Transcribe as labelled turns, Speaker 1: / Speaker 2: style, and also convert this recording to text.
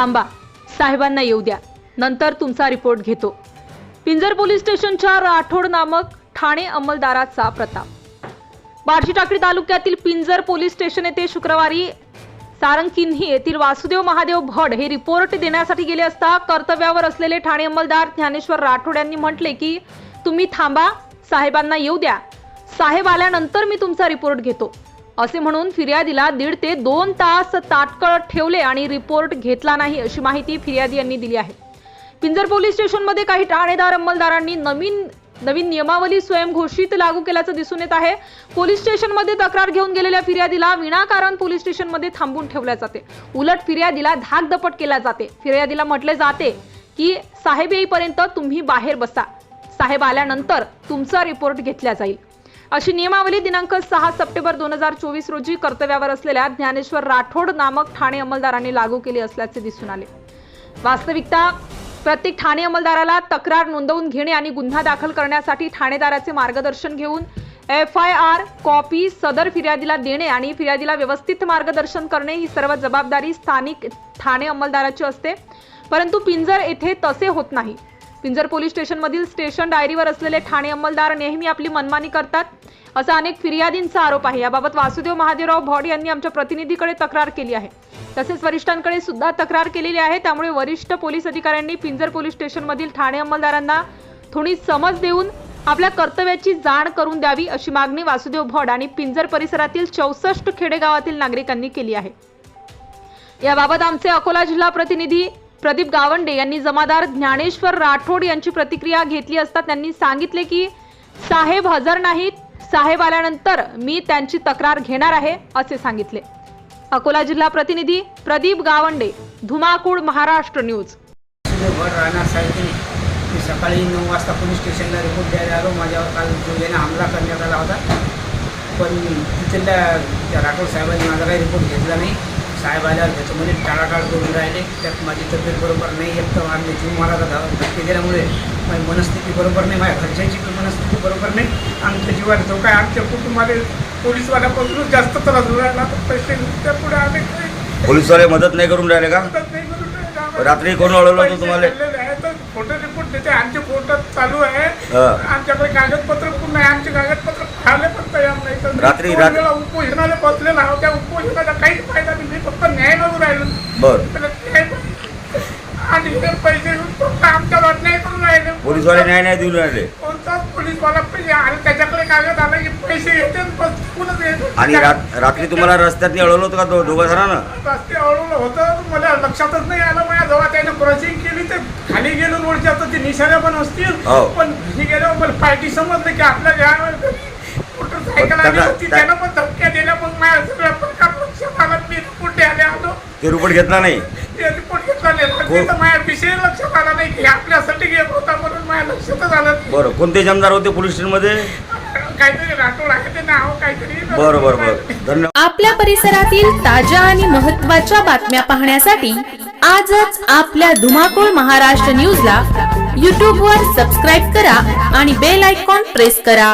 Speaker 1: थांबा. साहेबांना येऊ द्या. नंतर तुमचा रिपोर्ट घेतो. पिंजर पोलीस स्टेशनच्या राठोड नामक ठाणे अंमलदाराचा प्रताप. बार्शी टाकळी तालुक्यातील पिंजर पोलीस स्टेशन येथे शुक्रवारी सारंगकिन्ही येथील वासुदेव महादेव भड हे रिपोर्ट देण्यासाठी गेले असता कर्तव्यावर असलेले ठाणे अंमलदार ज्ञानेश्वर राठोड यांनी म्हटले की तुम्ही थांबा. साहेबांना येऊ द्या. साहेब आल्यानंतर मी तुमचा रिपोर्ट घेतो. असे म्हणून फिर्यादीला दीड ते दोन तास ताटकळत ठेवले आणि रिपोर्ट घेतला नाही अशी माहिती फिर्यादी यांनी दिली आहे. पिंजर पोलीस स्टेशनमध्ये काही ठाणेदार अंमलदारांनी नवीन नवीन नियमावली स्वयंघोषित लागू केल्याचं दिसून येत आहे. पोलीस स्टेशनमध्ये तक्रार घेऊन गेलेल्या फिर्यादीला विनाकारण पोलीस स्टेशनमध्ये थांबून ठेवल्या जाते. उलट फिर्यादीला धाकदपट केला जाते. फिर्यादीला म्हटले जाते की साहेब येईपर्यंत तुम्ही बाहेर बसा. साहेब आल्यानंतर तुमचा रिपोर्ट घेतला जाईल. अशी नियमावली दिनांक सहा सप्टेंबर दोन हजार चोवीस रोजी कर्तव्यावर असलेल्या ज्ञानेश्वर राठोड नामक ठाणे अंमलदारांनी लागू केली असल्याचे दिसून आले. वास्तविकता प्रत्येक ठाणे अंमलदाराला तक्रार नोंदवून घेणे आणि गुन्हा दाखल करण्यासाठी ठाणेदाराचे मार्गदर्शन घेऊन एफ आय आर कॉपी सदर फिर्यादीला देणे आणि फिर्यादीला व्यवस्थित मार्गदर्शन करणे ही सर्व जबाबदारी स्थानिक ठाणे अंमलदाराची असते. परंतु पिंजर येथे तसे होत नाही. पिंजर पोलीस स्टेशनमधील स्टेशन डायरीवर असलेले ठाणे अंमलदार नेहमी आपली मनमानी करतात. असा अनेक फिर्यादींचा आरोप आहे. याबाबत वासुदेव महादेवराव भॉड यांनी आमच्या प्रतिनिधीकडे तक्रार केली आहे. तसेच वरिष्ठांकडे सुद्धा तक्रार केलेली आहे. त्यामुळे वरिष्ठ पोलीस अधिकाऱ्यांनी पिंजर पोलीस स्टेशनमधील ठाणे अंमलदारांना थोडी समज देऊन आपल्या कर्तव्याची जाण करून द्यावी अशी मागणी वासुदेव भॉड आणि पिंजर परिसरातील चौसष्ट खेडेगावातील नागरिकांनी केली आहे. याबाबत आमचे अकोला जिल्हा प्रतिनिधी प्रदीप गावंडे यांनी जमादार ज्ञानेश्वर राठोड यांची प्रतिक्रिया घेतली असता त्यांनी सांगितले की साहेब हजर नाहीत. साहेब आल्यानंतर मी त्यांची तक्रार घेणार आहे असे सांगितले. अकोला जिल्हा प्रतिनिधी प्रदीप गावंडे धुमाकूळ महाराष्ट्र न्यूज.
Speaker 2: मी सकाळी नऊ वाजता पोलीस स्टेशनला रिपोर्ट द्यायला आलो. माझ्यावर काल जोरीने हमला करण्यात आला होता. पण तिथल्या त्या राठोड साहेबांनी माझा काही रिपोर्ट घेतला नाही. साहेब आल्यावर त्याच्यामध्ये टाळाटाळ करून राहिले. त्यात माझी तब्येत बरोबर नाही एक तर आम्ही जीव धा- धक्के दिल्यामुळे माझी मनस्थिती बरोबर नाही माझ्या घरच्यांची पण मनस्थिती बरोबर नाही. आमच्या जीवाला धोका आहे. आमच्या कुटुंबाला पोलीसवाल्यापासूनच जास्त त्रास राहिला. तर पैसे त्यापुढे आम्ही काही
Speaker 3: पोलीसवाले मदत नाही करून राहिले का?
Speaker 2: मदत नाही करू राहिले. आम्हाला.
Speaker 3: रात्री कोण अडवलं होतं
Speaker 2: पैसे
Speaker 3: तुम्हाला?
Speaker 2: दिलेले आहे तर फोटो रिपोर्ट देते. आमचे फोटो चालू आहे.
Speaker 3: हा.
Speaker 2: आमच्याकडे कागदपत्र पूर्ण आहे आमचे कागदपत्र फायले पण तयार नाही तर मी
Speaker 3: रात्री-
Speaker 2: दोन
Speaker 3: रात्री-
Speaker 2: वेळा उपोषणाला बसलेला आहोत त्या उपोषणाचा काहीच फायदा नाही मी फक्त न्याय मागून राहिलो.
Speaker 3: बर.
Speaker 2: त्याला न्याय पाहिजे. आणि हे पैसे अन्याय करून राहिले.
Speaker 3: पोलीसवाले न्याय नाही देऊन राहिले.
Speaker 2: कोणताच पोलीसवाला पैसे आणि त्याच्याकडे कागद आला की पैसे बस येते.
Speaker 3: आणि रात- रात्री तुम्हाला रस्त्यात अडवलं होतं का दो- दोघं जणांना?
Speaker 2: रस्ते अडवलं होतं. मला लक्षातच नाही आलं. माझ्या जेव्हा त्याने क्रॉसिंग केली ते खाली गेलो रोडच्या तर ते निशाण्या पण असतील.
Speaker 3: हो.
Speaker 2: पण घरी गेल्यावर मला पार्टी समजलं की आपल्या ज्या मोटरसायकल आली
Speaker 3: त्यांना-
Speaker 2: होती. त्यानं पण धमक्या दिल्या. मग माझ्या सगळ्या प्रकार लक्षात आला मी रिपोर्ट द्यायला आलो
Speaker 3: ते रिपोर्ट घेतला नाही
Speaker 2: ते रिपोर्ट घेतला नाही पण
Speaker 3: हो.
Speaker 2: तिथं माझ्या विषय लक्षात आला नाही की आपल्यासाठी घेत होता म्हणून माझ्या लक्षातच आलं नाही.
Speaker 3: बरं कोणते जमदार होते पोलीस स्टेशनमध्ये
Speaker 2: काहीतरी राठोड आहे ते नाव काहीतरी
Speaker 3: बरं बरं बरं धन्यवाद
Speaker 4: आपल्या परिसरातील ताज्या आणि महत्त्वाच्या बातम्या पाहण्यासाठी आजच आपल्या धुमाकूळ महाराष्ट्र न्यूजला यूट्यूबवर सबस्क्राईब करा आणि बेल आयकॉन प्रेस करा